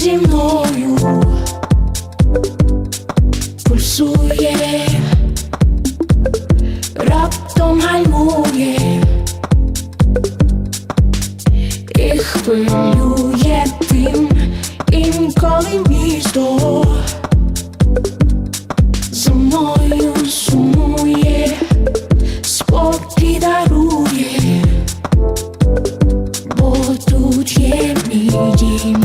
зі мною. Пульсує, раптом гальмує. І хвилює тим, інколи місто. За мною сумує, спокій дарує, бо тут є мій дім.